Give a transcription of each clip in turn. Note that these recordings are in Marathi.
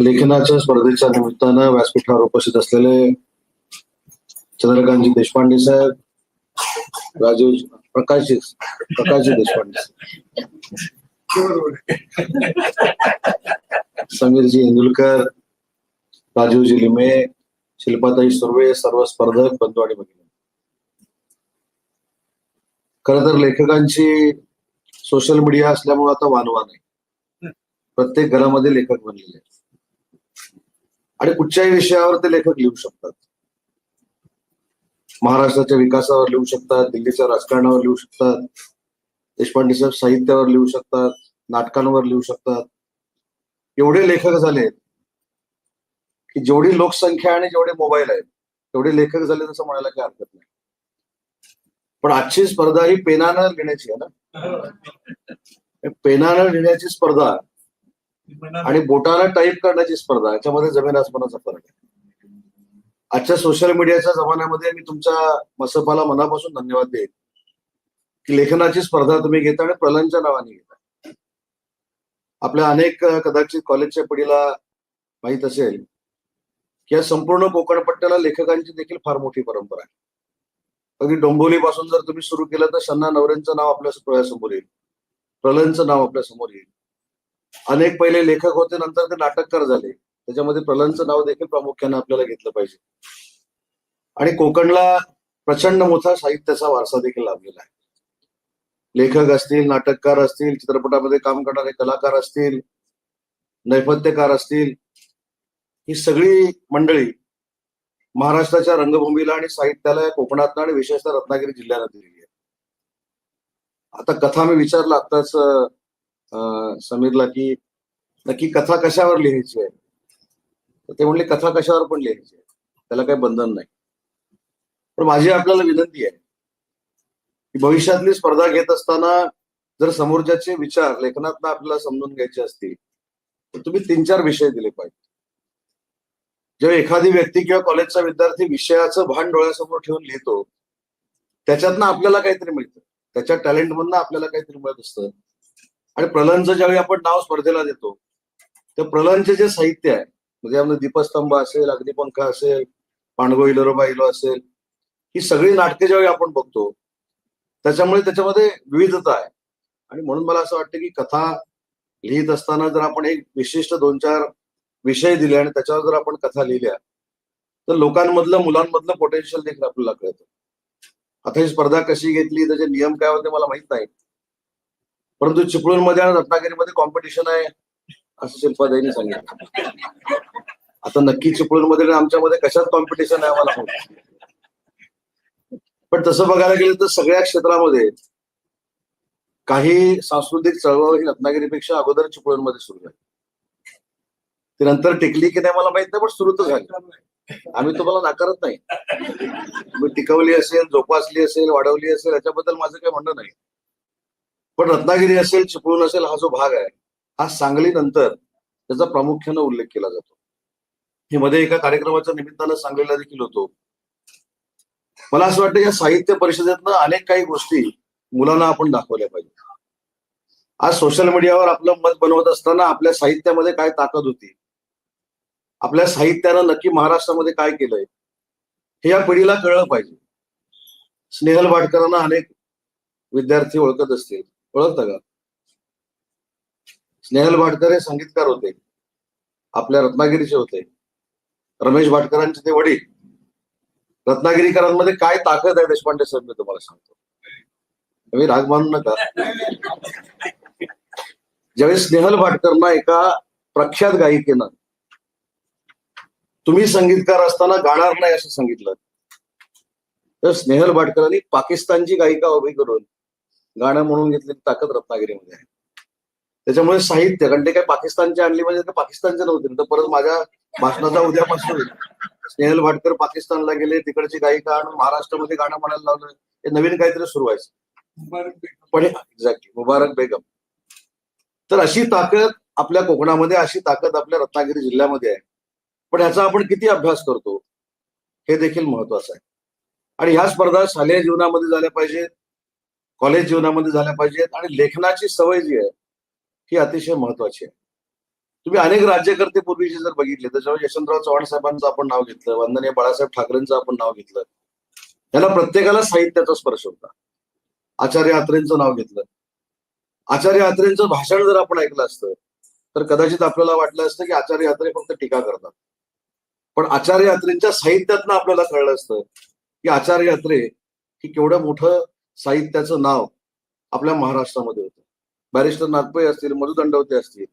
लेखनाच्या स्पर्धेच्या निमित्तानं व्यासपीठावर उपस्थित असलेले चंद्रकांतजी देशपांडे साहेब राजीव प्रकाशजी प्रकाशजी देशपांडे समीरजी इंदुलकर राजीवजी लिमे शिल्पाताई सुर्वे सर्व स्पर्धक बंधू आणि भगिनी. खर तर लेखकांची सोशल मीडिया असल्यामुळे आता वानवा नाही. प्रत्येक घरामध्ये लेखक बनलेले आहेत. आणि कुठच्याही विषयावर ते लेखक लिहू शकतात. महाराष्ट्राच्या विकासावर लिहू शकतात दिल्लीच्या राजकारणावर लिहू शकतात देशपांडे साहेब साहित्यावर लिहू शकतात नाटकांवर लिहू शकतात. एवढे लेखक झालेत की जेवढी लोकसंख्या आणि जेवढे मोबाईल आहेत तेवढे लेखक झाले तसं म्हणायला काही हरकत नाही. पण आजची स्पर्धा ही पेनानं लिहिण्याची आहे ना? पेनानं लिहिण्याची स्पर्धा आणि बोटाला टाईप करण्याची स्पर्धा याच्यामध्ये जमीन आसमानाचा फरक आहे. आजच्या सोशल मीडियाच्या जमान्यामध्ये मी तुमच्या मसपाला मनापासून धन्यवाद देईन की लेखनाची स्पर्धा तुम्ही घेता आणि प्रलनच्या नावाने घेता. आपल्या अनेक कदाचित कॉलेजच्या पिढीला माहीत असेल की या संपूर्ण कोकण पट्ट्याला लेखकांची देखील फार मोठी परंपरा आहे. अगदी डोंबिवली पासून जर तुम्ही सुरू केलं तर शन्ना नवरेंचं नाव आपल्या डोळ्यासमोर येईल. प्रलनचं नाव आपल्यासमोर येईल. अनेक पहिले लेखक होते नंतर ते नाटककार झाले. त्याच्यामध्ये प्रलनचं नाव देखील प्रामुख्याने आपल्याला घेतलं पाहिजे. आणि कोकणला प्रचंड मोठा साहित्याचा वारसा देखील लाभलेला आहे. लेखक असतील नाटककार असतील चित्रपटामध्ये काम करणारे कलाकार असतील नैपथ्यकार असतील ही सगळी मंडळी महाराष्ट्राच्या रंगभूमीला आणि साहित्याला या कोकणातनं आणि विशेषतः रत्नागिरी जिल्ह्याला दिलेली आहे आता कथा मी विचारला आत्ताच समीरला की नक्की कथा कशावर लिहायची आहे? तर ते म्हणले कथा कशावर पण लिहायची आहे. त्याला काही बंधन नाही. पण माझी आपल्याला विनंती आहे की भविष्यातली स्पर्धा घेत असताना जर समोरच्याचे विचार लेखनातनं आपल्याला समजून घ्यायचे असतील तर तुम्ही तीन चार विषय दिले पाहिजे. जेव्हा एखादी व्यक्ती किंवा कॉलेजचा विद्यार्थी विषयाचं भान डोळ्यासमोर ठेवून लिहितो त्याच्यातनं आपल्याला काहीतरी मिळतं. त्याच्या टॅलेंट मधनं आपल्याला काहीतरी मिळत असतं. आणि प्रलनचं ज्यावेळी आपण नाव स्पर्धेला देतो तर प्रलनचे जे साहित्य आहे म्हणजे आपलं दीपस्तंभ असेल अग्निपंख असेल पांडगो इलोरोबा इलो असेल ही सगळी नाटके ज्यावेळी आपण बघतो त्याच्यामुळे त्याच्यामध्ये विविधता आहे. आणि म्हणून मला असं वाटतं की कथा लिहित असताना जर आपण एक विशिष्ट दोन चार विषय दिले आणि त्याच्यावर जर आपण कथा लिहिल्या तर लोकांमधलं मुलांमधलं पोटेन्शियल देखील आपल्याला कळतं. आता ही स्पर्धा कशी घेतली त्याचे नियम काय होते मला माहीत नाही. परंतु चिपळूणमध्ये आणि रत्नागिरीमध्ये कॉम्पिटिशन आहे असं शिल्पाताईंनी सांगितलं. आता नक्की चिपळूणमध्ये आणि आमच्यामध्ये कशात कॉम्पिटिशन आहे मला पण तसं बघायला गेलं तर सगळ्या क्षेत्रामध्ये काही सांस्कृतिक चळवळ ही रत्नागिरीपेक्षा अगोदर चिपळूणमध्ये सुरू झाली. ती नंतर टिकली की नाही मला माहीत नाही पण सुरू तर झाली. आम्ही तुम्हाला नाकारत नाही. टिकवली असेल जोपासली असेल वाढवली असेल याच्याबद्दल माझं काही म्हणणं नाही. पण रत्नागिरी असेल चिपळूण असेल हा जो भाग आहे हा सांगली नंतर त्याचा प्रामुख्यानं उल्लेख केला जातो. हे मध्ये एका कार्यक्रमाच्या निमित्तानं सांगलीला देखील होतो. मला असं वाटतं या साहित्य परिषदेतनं अनेक काही गोष्टी मुलांना आपण दाखवल्या पाहिजे आज सोशल मीडियावर आपलं मत बनवत असताना आपल्या साहित्यामध्ये काय ताकद होती? आपल्या साहित्यानं नक्की महाराष्ट्रामध्ये काय केलंय? हे या पिढीला कळलं पाहिजे. स्नेहल भाटकरांना अनेक विद्यार्थी ओळखत असतील. ओळखता का? स्नेहल भाटकर हे संगीतकार होते. आपल्या रत्नागिरीचे होते. रमेश भाटकरांचे ते वडील. रत्नागिरीकरांमध्ये काय ताकद आहे देशपांडे साहेब मी तुम्हाला सांगतो. मी राग मानू नका. ज्यावेळी स्नेहल भाटकरना एका प्रख्यात गायिकेनं तुम्ही संगीतकार असताना गाणार नाही असं सांगितलं तर स्नेहल भाटकरांनी पाकिस्तानची गायिका उभी करून गाणं म्हणून घेतलेली ताकद रत्नागिरीमध्ये आहे. त्याच्यामुळे साहित्य कारण ते काय पाकिस्तानची आणली म्हणजे ते पाकिस्तानचे नव्हते. तर परत माझ्या भाषणाचा उद्यापासून स्नेहल भाटकर पाकिस्तानला गेले तिकडची गायिका आणून महाराष्ट्रामध्ये गाणं म्हणायला लावलं. हे नवीन काहीतरी सुरू व्हायचं पण एक्झॅक्टली मुबारक बेगम. तर अशी ताकद आपल्या कोकणामध्ये अशी ताकद आपल्या रत्नागिरी जिल्ह्यामध्ये आहे. पण ह्याचा आपण किती अभ्यास करतो? हे देखील महत्वाचं आहे. आणि ह्या स्पर्धा शालेय जीवनामध्ये झाल्या पाहिजेत. कॉलेज जीवनामध्ये झाल्या पाहिजेत आणि लेखनाची सवय जी आहे ही अतिशय महत्वाची आहे. तुम्ही अनेक राज्यकर्ते पूर्वीचे जर बघितले त्याच्यावर यशवंतराव चव्हाण साहेबांचं आपण नाव घेतलं वंदनीय बाळासाहेब ठाकरेंचं आपण नाव घेतलं त्याला प्रत्येकाला साहित्याचा स्पर्श होता. आचार्य आत्रेंचं नाव घेतलं. आचार्य आत्रेंचं भाषण जर आपण ऐकलं असतं तर कदाचित आपल्याला वाटलं असतं की आचार्य यात्रे फक्त टीका करतात. पण आचार्य यात्रेंच्या साहित्यातनं आपल्याला कळलं असतं की आचार्य यात्रे ही केवढं मोठं साहित्याचं नाव आपल्या महाराष्ट्रामध्ये होतं. बॅरिस्टर नागपे असतील मधुदंडवते असतील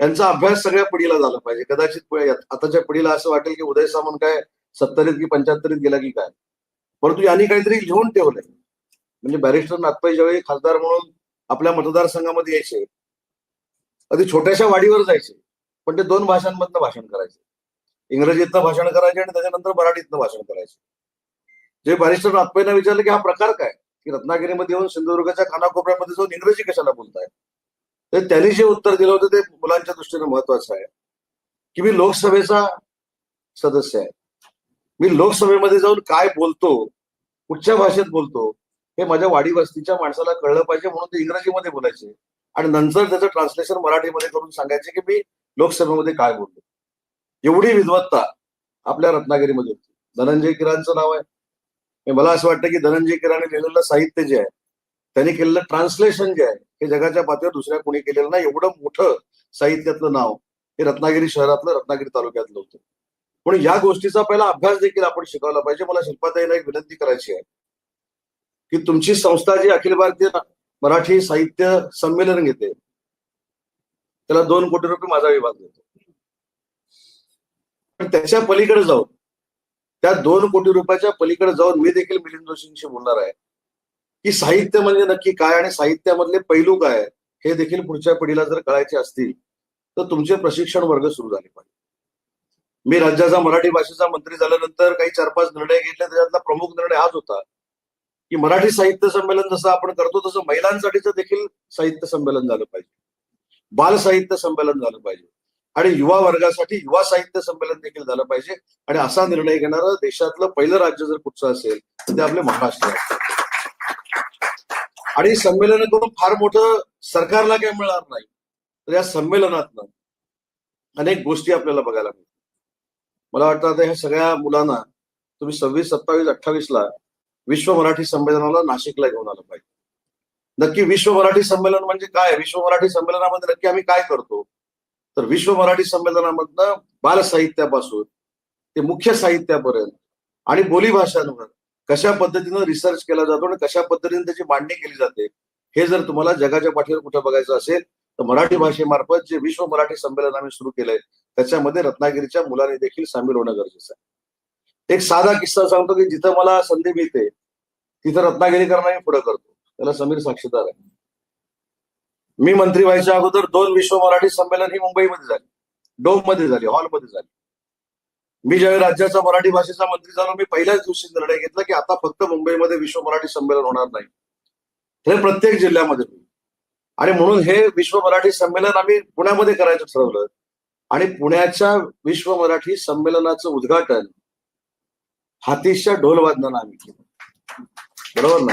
यांचा अभ्यास सगळ्या पिढीला झाला पाहिजे. कदाचित आताच्या पिढीला असं वाटेल की उदय सामंत काय सत्तरीत की पंच्याहत्तरीत गेला की काय? परंतु यांनी काहीतरी लिहून ठेवलंय. म्हणजे बॅरिस्टर नागपे ज्यावेळी खासदार म्हणून आपल्या मतदारसंघामध्ये यायचे अगदी छोट्याशा वाडीवर जायचे पण ते दोन भाषांमधनं भाषण करायचे. इंग्रजीतनं भाषण करायचे आणि त्याच्यानंतर मराठीतनं भाषण करायचे. जे बॅरिस्टर नागपैंना विचारलं की हा प्रकार काय? की रत्नागिरीमध्ये येऊन सिंधुदुर्गाच्या कानाकोपऱ्यामध्ये जाऊन इंग्रजी कशाला बोलताय? तर त्यांनी जे उत्तर दिलं होतं ते मुलांच्या दृष्टीने महत्वाचं आहे. की मी लोकसभेचा सदस्य आहे. मी लोकसभेमध्ये जाऊन काय बोलतो कुठच्या भाषेत बोलतो हे माझ्या वाडी वस्तीच्या माणसाला कळलं पाहिजे म्हणून ते इंग्रजीमध्ये बोलायचे. आणि नंतर त्याचं ट्रान्सलेशन मराठीमध्ये करून सांगायचे की मी लोकसभेमध्ये काय बोलतो एवढी विद्वत्ता आपल्या रत्नागिरीमध्ये होती. धनंजय किरांचं नाव आहे. मला असं वाटतं की धनंजय किराने लिहिलेलं साहित्य जे आहे त्यांनी केलेलं ट्रान्सलेशन जे आहे हे जगाच्या पातळीवर दुसऱ्या कोणी केलेलं नाही. एवढं मोठं साहित्यातलं नाव हे रत्नागिरी शहरातलं रत्नागिरी तालुक्यातलं होतं. म्हणून या गोष्टीचा पहिला अभ्यास देखील आपण शिकवला पाहिजे. मला शिल्पाताईला एक विनंती करायची आहे की तुमची संस्था जी अखिल भारतीय मराठी साहित्य संमेलन घेते त्याला दोन कोटी रुपये माझा विभाग देतो. पण त्याच्या पलीकडे जाऊन त्या दोन कोटी रुपयाच्या पलीकडे जाऊन मी देखील मिलिंद जोशींशी बोलणार आहे. की साहित्य म्हणजे नक्की काय आणि साहित्यामधले पैलू काय हे देखील पुढच्या पिढीला जर कळायचे असतील तर तुमचे प्रशिक्षण वर्ग सुरू झाले पाहिजे. मी राज्याचा मराठी भाषेचा मंत्री झाल्यानंतर काही चार पाच निर्णय घेतले त्याच्यातला प्रमुख निर्णय हाच होता. की मराठी साहित्य संमेलन जसं आपण करतो तसं महिलांसाठीचं देखील साहित्य संमेलन झालं पाहिजे. बाल साहित्य संमेलन झालं पाहिजे. आणि युवा वर्गासाठी युवा साहित्य संमेलन देखील झालं पाहिजे. आणि असा निर्णय घेणारं देशातलं पहिलं राज्य जर कुठचं असेल तर ते आपले महाराष्ट्र आणि संमेलन करून फार मोठं सरकारला काही मिळणार नाही. तर या संमेलनातनं अनेक गोष्टी आपल्याला बघायला मिळतात मला वाटतं आता ह्या सगळ्या मुलांना तुम्ही सव्वीस सत्तावीस अठ्ठावीस ला विश्व मराठी संमेलनाला नाशिकला घेऊन आलं पाहिजे. नक्की विश्व मराठी संमेलन म्हणजे काय? विश्व मराठी संमेलनामध्ये नक्की आम्ही काय करतो? तर विश्व मराठी संमेलनामधनं बाल साहित्यापासून ते मुख्य साहित्यापर्यंत आणि बोलीभाषांवर कशा पद्धतीनं रिसर्च केला जातो आणि कशा पद्धतीने त्याची मांडणी केली जाते हे जर तुम्हाला जगाच्या पाठीवर कुठं बघायचं असेल तर मराठी भाषेमार्फत जे विश्व मराठी संमेलन आम्ही सुरू केलंय त्याच्यामध्ये रत्नागिरीच्या मुलांनी देखील सामील होणं गरजेचं आहे. एक साधा किस्सा सांगतो की जिथं मला संधी मिळते तिथं रत्नागिरीकरांना मी पुढे करतो. त्याला समीर साक्षीदार आहे. मी मंत्री व्हायच्या अगोदर दोन विश्व मराठी संमेलन ही मुंबईमध्ये झाली. डोममध्ये झाली हॉलमध्ये झाली. मी ज्यावेळी राज्याचा मराठी भाषेचा मंत्री झालो मी पहिल्याच दिवशी निर्णय घेतला की आता फक्त मुंबईमध्ये विश्व मराठी संमेलन होणार नाही. हे प्रत्येक जिल्ह्यामध्ये होईल. आणि म्हणून हे विश्व मराठी संमेलन आम्ही पुण्यामध्ये करायचं ठरवलं. आणि पुण्याच्या विश्व मराठी संमेलनाचं उद्घाटन हातीशच्या ढोलवादनानं आम्ही केलं. बरोबर ना?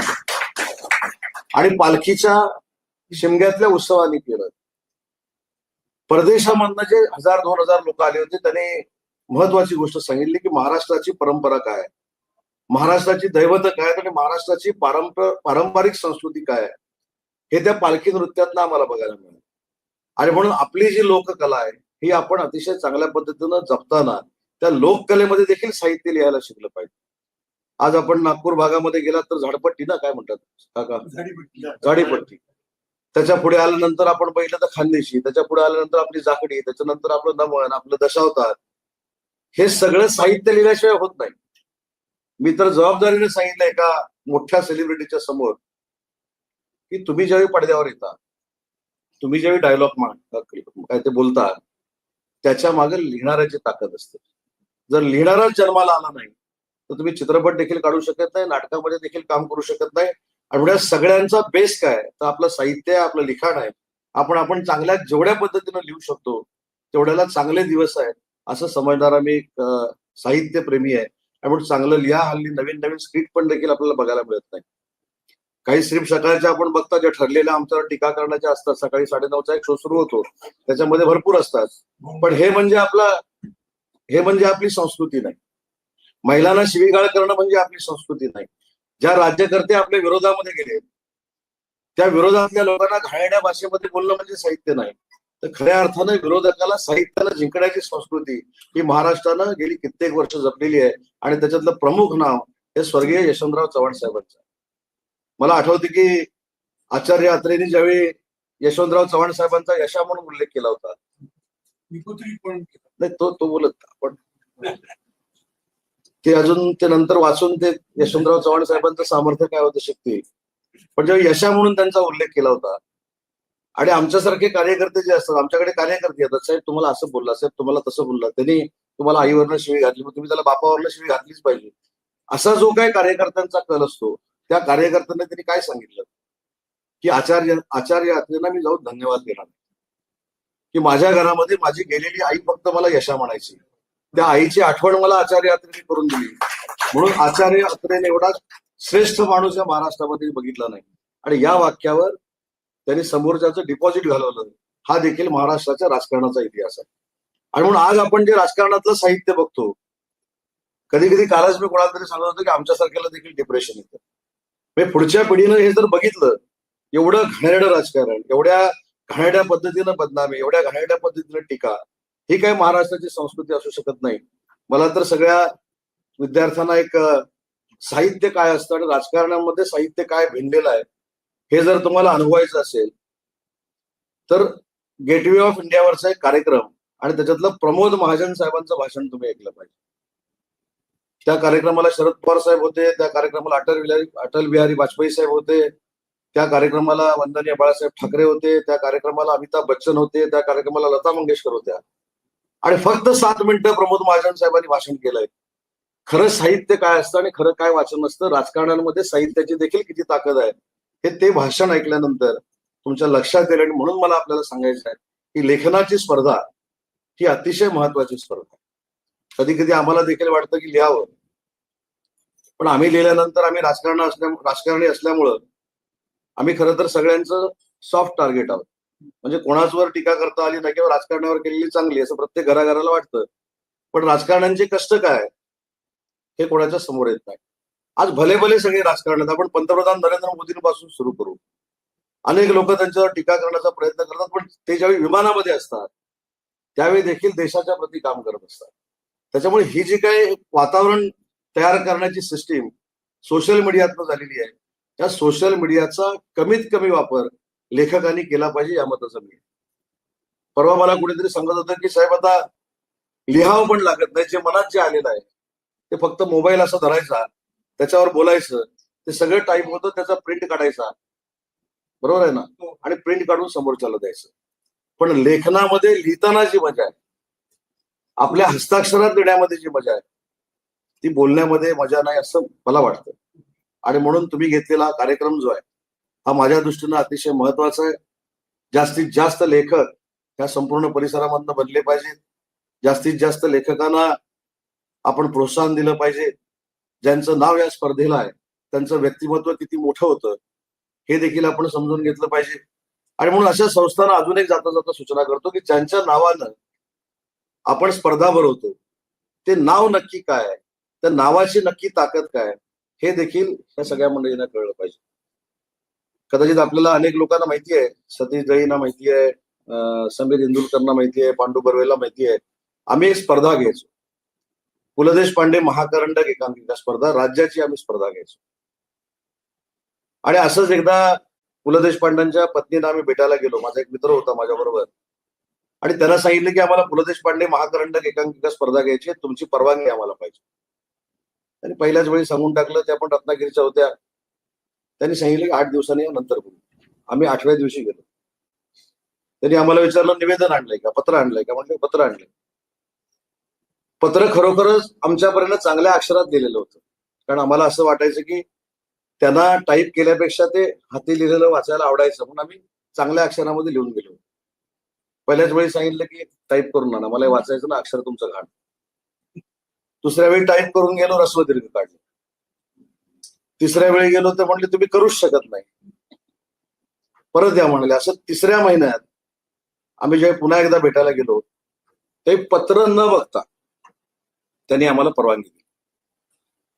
आणि पालखीच्या शिमग्यातल्या उत्सवाने केलं. परदेशामधनं जे हजार दोन हजार लोक आले होते त्याने महत्वाची गोष्ट सांगितली की महाराष्ट्राची परंपरा काय महाराष्ट्राची दैवत काय आणि महाराष्ट्राची पारंपर पारंपरिक संस्कृती काय आहे? हे त्या पालखी नृत्यातनं आम्हाला बघायला मिळालं. आणि म्हणून आपली जी लोककला आहे ही आपण अतिशय चांगल्या पद्धतीनं जपताना त्या लोककलेमध्ये देखील साहित्य लिहायला शिकलं पाहिजे. आज आपण नागपूर भागामध्ये गेलात तर झाडपट्टी ना काय म्हणतात? काका? झाडीपट्टी. त्याच्या पुढे आल्यानंतर आपण पहिलं तर खानदेशी त्याच्या पुढे आल्यानंतर आपली जाकडी त्याच्यानंतर आपलं नमन आपलं दशावतार. हे सगळं साहित्य लिहिल्याशिवाय होत नाही. मी तर जबाबदारीने सांगितलं एका मोठ्या सेलिब्रिटीच्या समोर की तुम्ही ज्यावेळी पडद्यावर येता तुम्ही ज्यावेळी डायलॉग मान काय ते बोलता त्याच्यामागे लिहिणाऱ्याची ताकद असते. जर लिहिणाराच जन्माला आला नाही तर तुम्ही चित्रपट देखील काढू शकत नाही नाटकामध्ये देखील काम करू शकत नाही आणि सगळ्यांचा बेस काय तर आपलं साहित्य आहे आपलं लिखाण आहे. आपण आपण चांगल्या जेवढ्या पद्धतीनं लिहू शकतो तेवढ्याला चांगले दिवस आहेत. असं समजणारा मी एक साहित्य प्रेमी आहे. त्यामुळे चांगलं लिहा हल्ली नवीन नवीन स्क्रिप्ट पण देखील आपल्याला बघायला मिळत नाही. काही स्क्रिप्ट सकाळच्या आपण बघता जे ठरलेल्या आमच्यावर टीका करण्याच्या असतात. सकाळी साडेनऊचा एक शो सुरू होतो. त्याच्यामध्ये भरपूर असतात. पण हे म्हणजे आपला हे म्हणजे आपली संस्कृती नाही. महिलांना शिवीगाळ करणं म्हणजे आपली संस्कृती नाही. ज्या राज्यकर्ते आपल्या विरोधामध्ये गेले त्या विरोधातल्या लोकांना घाणेरड्या भाषेमध्ये बोलणं म्हणजे साहित्य नाही तर खऱ्या अर्थानं विरोधकाला साहित्यानं जिंकण्याची संस्कृती ही महाराष्ट्रानं गेली कित्येक वर्ष जपलेली आहे आणि त्याच्यातलं प्रमुख नाव हे स्वर्गीय यशवंतराव चव्हाण साहेबांचं. मला आठवते की आचार्य यात्रेने ज्यावेळी यशवंतराव चव्हाण साहेबांचा यशा म्हणून उल्लेख केला होता नाही तो तो बोलत होता. ते अजून ते नंतर वाचून ते यशवंतराव चव्हाण साहेबांचं सामर्थ्य काय होतं शिकते पण जेव्हा यशा म्हणून त्यांचा उल्लेख केला होता आणि आमच्यासारखे कार्यकर्ते जे असतात आमच्याकडे कार्यकर्ते येतात साहेब तुम्हाला असं बोलला साहेब तुम्हाला तसं बोलला त्यांनी तुम्हाला आईवरनं शिवी घातली मग तुम्ही त्याला बापावरनं शिवी घातलीच पाहिजे. असा जो काही कार्यकर्त्यांचा कल असतो त्या कार्यकर्त्यांना त्यांनी काय सांगितलं? की आचार्य आचार्य आत्रेंना मी जाऊन धन्यवाद देणार की माझ्या घरामध्ये माझी गेलेली आई फक्त मला यशा म्हणायची. त्या आईची आठवण मला आचार्य अत्रेने करून दिली. म्हणून आचार्य अत्रेने एवढा श्रेष्ठ माणूस या महाराष्ट्रामध्ये बघितला नाही. आणि या वाक्यावर त्यांनी समोरच्याचं डिपॉझिट घालवलं. हा देखील महाराष्ट्राच्या राजकारणाचा इतिहास आहे. आणि म्हणून आज आपण जे राजकारणातलं साहित्य बघतो कधी कधी कालच मी कोणाला तरी सांगत होतो की आमच्यासारख्याला देखील डिप्रेशन येतं. म्हणजे पुढच्या पिढीनं हे जर बघितलं एवढं घाणेरडं राजकारण एवढ्या घाणेरड्या पद्धतीनं बदनामी एवढ्या घाणेरड्या पद्धतीनं टीका ही काही महाराष्ट्राची संस्कृती असू शकत नाही. मला तर सगळ्या विद्यार्थ्यांना एक साहित्य काय असतं आणि राजकारणामध्ये साहित्य काय भिनलेलं आहे हे जर तुम्हाला अनुभवायचं असेल तर गेटवे ऑफ इंडियावरचा एक कार्यक्रम आणि त्याच्यातलं प्रमोद महाजन साहेबांचं भाषण तुम्ही ऐकलं पाहिजे. त्या कार्यक्रमाला शरद पवार साहेब होते त्या कार्यक्रमाला अटल बिहारी अटल बिहारी वाजपेयी साहेब होते त्या कार्यक्रमाला वंदनीय बाळासाहेब ठाकरे होते त्या कार्यक्रमाला अमिताभ बच्चन होते त्या कार्यक्रमाला लता मंगेशकर होत्या. आणि फक्त सात मिनिटं प्रमोद महाजन साहेबांनी भाषण केलंय. खरं साहित्य काय असतं आणि खरं काय वाचन असतं राजकारण्यांमध्ये साहित्याची देखील किती ताकद आहे हे ते भाषण ऐकल्यानंतर तुमच्या लक्षात येईल आणि म्हणून मला आपल्याला सांगायचं आहे की लेखनाची स्पर्धा ही अतिशय महत्वाची स्पर्धा आहे. कधी कधी आम्हाला देखील वाटतं की लिहावं. पण आम्ही लिहिल्यानंतर आम्ही राजकारण असल्या राजकारणी असल्यामुळं आम्ही खरं तर सगळ्यांचं सॉफ्ट टार्गेट आहोत. म्हणजे कोणाचवर टीका करता आली नाही किंवा राजकारणावर केलेली चांगली असं प्रत्येक घराघराला वाटतं. पण राजकारण्यांचे कष्ट काय? हे कोणाच्या समोर येत नाही. आज भले भले सगळे राजकारण आहेत आपण पंतप्रधान नरेंद्र मोदींपासून सुरू करू. अनेक लोक त्यांच्यावर टीका करण्याचा प्रयत्न करतात पण ते ज्यावेळी विमानामध्ये असतात त्यावेळी देखील देशाच्या प्रती काम करत असतात. त्याच्यामुळे ही जी काही वातावरण तयार करण्याची सिस्टीम सोशल मीडियातनं झालेली आहे त्या सोशल मीडियाचा कमीत कमी वापर लेखकांनी केला पाहिजे या मताचं मी. परवा मला कुणीतरी सांगत होतं की साहेब आता लिहावं पण लागत नाही जे मनात जे आलेलं आहे ते फक्त मोबाईल असा धरायचा त्याच्यावर बोलायचं ते सगळं टाईप होतं त्याचा प्रिंट काढायचा. बरोबर आहे ना? आणि प्रिंट काढून समोरच्याला द्यायचं. पण लेखनामध्ये लिहिताना जी मजा आहे आपल्या हस्ताक्षरात देण्यामध्ये जी मजा आहे ती बोलण्यामध्ये मजा नाही असं मला वाटतं. आणि म्हणून तुम्ही घेतलेला हा कार्यक्रम जो आहे हा माझ्या दृष्टीनं अतिशय महत्त्वाचा आहे. जास्तीत जास्त लेखक ह्या संपूर्ण परिसरामधनं बनले पाहिजेत. जास्तीत जास्त लेखकांना आपण प्रोत्साहन दिलं पाहिजे. ज्यांचं नाव या स्पर्धेला आहे त्यांचं व्यक्तिमत्व किती मोठं होतं हे देखील आपण समजून घेतलं पाहिजे. आणि म्हणून अशा संस्थांना अजून एक जाता जाता सूचना करतो की ज्यांच्या नावानं आपण स्पर्धा भरवतो ते नाव नक्की काय आहे त्या नावाची नक्की ताकद काय आहे, हे देखील या सगळ्या मंडळींना कळलं पाहिजे. कदाचित आपल्याला अनेक लोकांना माहिती आहे. सतीश जैना माहिती आहे समीर इंदुलकरना माहिती आहे पांडू बर्वेला माहिती आहे. आम्ही एक स्पर्धा घ्यायचो. पु ल देशपांडे महाकरंडक एकांकिका स्पर्धा राज्याची आम्ही स्पर्धा घ्यायचो. आणि असंच एकदा पु ल देशपांडेंच्या पत्नीला आम्ही भेटायला गेलो. माझा एक मित्र होता माझ्या बरोबर आणि त्यांना सांगितलं की आम्हाला पु ल देशपांडे महाकरंडक एकांकिका स्पर्धा घ्यायची आहे, तुमची परवानगी आम्हाला पाहिजे. आणि पहिल्याच वेळी सांगून टाकलं त्या पण रत्नागिरीच्या होत्या. त्यांनी सांगितलं की आठ दिवसांनी या, नंतर करू. आम्ही आठव्या दिवशी गेलो. त्यांनी आम्हाला विचारलं निवेदन आणलंय का? पत्र आणलंय का? म्हणजे पत्र आणलंय. पत्र खरोखरच आमच्यापर्यंत चांगल्या अक्षरात दिलेलं होतं. कारण आम्हाला असं वाटायचं की त्यांना टाईप केल्यापेक्षा ते हाती लिहिलेलं वाचायला आवडायचं. म्हणून आम्ही चांगल्या अक्षरामध्ये लिहून गेलो. पहिल्याच वेळी सांगितलं की टाईप करून आणा मला वाचायचं ना अक्षर तुमचं घाण दुसऱ्या वेळी टाईप करून गेलो रस्व दीर्घ काढलं. तिसऱ्या वेळी गेलो तर म्हणले तुम्ही करूच शकत नाही. परत या म्हणले असं तिसऱ्या महिन्यात आम्ही जेव्हा पुन्हा एकदा भेटायला गेलो ते पत्र न बघता त्यांनी आम्हाला परवानगी दिली.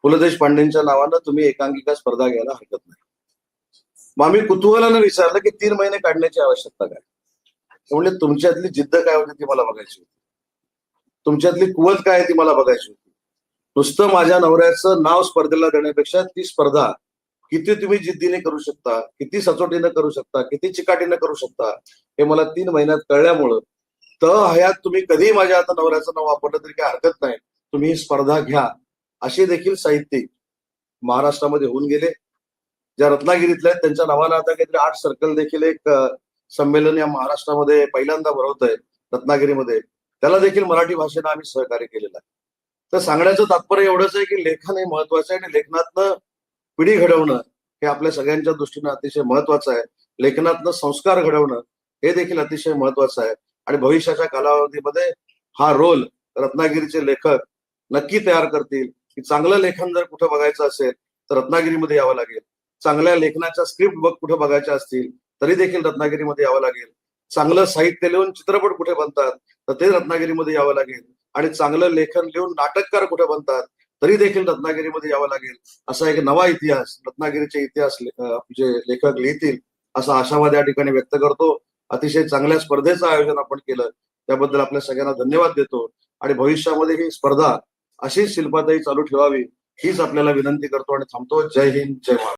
पु ल देशपांडेंच्या नावानं तुम्ही एकांकिका स्पर्धा घ्यायला हरकत नाही. मग आम्ही कुतूहलानं विचारलं की तीन महिने काढण्याची आवश्यकता काय? म्हणजे तुमच्यातली जिद्द काय होती ती मला बघायची होती. तुमच्यातली कुवत काय आहे ती मला बघायची होती. नुसतं माझ्या नवऱ्याचं नाव स्पर्धेला देण्यापेक्षा ती स्पर्धा किती तुम्ही जिद्दीने करू शकता किती सचोटीनं करू शकता किती चिकाटीनं करू शकता हे मला तीन महिन्यात कळल्यामुळं त हयात तुम्ही कधीही माझ्या आता नवऱ्याचं नाव वापरलं तरी काही हरकत नाही. तुम्ही ही स्पर्धा घ्या. असे देखील साहित्यिक महाराष्ट्रामध्ये होऊन गेले. ज्या रत्नागिरीतल्या आहेत त्यांच्या नावानं आता काहीतरी आर्ट सर्कल देखील एक संमेलन या महाराष्ट्रामध्ये पहिल्यांदा भरवत आहे रत्नागिरीमध्ये. त्याला देखील मराठी भाषेनं आम्ही सहकार्य केलेलं आहे. तर सांगण्याचं तात्पर्य एवढंच आहे की लेखन हे महत्वाचं आहे आणि लेखनातनं पिढी घडवणं हे आपल्या सगळ्यांच्या दृष्टीनं अतिशय महत्वाचं आहे. लेखनातनं संस्कार घडवणं हे देखील अतिशय महत्वाचं आहे. आणि भविष्याच्या कालावधीमध्ये हा रोल रत्नागिरीचे लेखक नक्की तयार करतील. की चांगलं लेखन जर कुठं बघायचं असेल तर रत्नागिरीमध्ये यावं लागेल. चांगल्या लेखनाच्या स्क्रिप्ट बघ कुठं बघायच्या असतील तरी देखील रत्नागिरीमध्ये यावं लागेल. चांगलं साहित्य लिहून चित्रपट कुठे बनतात तर ते रत्नागिरीमध्ये यावं लागेल. आणि चांगलं लेखन लिहून नाटककार कुठे बनतात तरी देखील रत्नागिरीमध्ये यावं लागेल. असा एक नवा इतिहास रत्नागिरीचे इतिहास जे लेखक लिहितील असा आशावाद या ठिकाणी व्यक्त करतो. अतिशय चांगल्या स्पर्धेचं आयोजन आपण केलं त्याबद्दल आपल्या सगळ्यांना धन्यवाद देतो. आणि भविष्यामध्ये ही स्पर्धा अशीच शिल्पाताई चालू ठेवावी हीच आपल्याला विनंती करतो आणि थांबतो. जय हिंद जय महाराष्ट्र.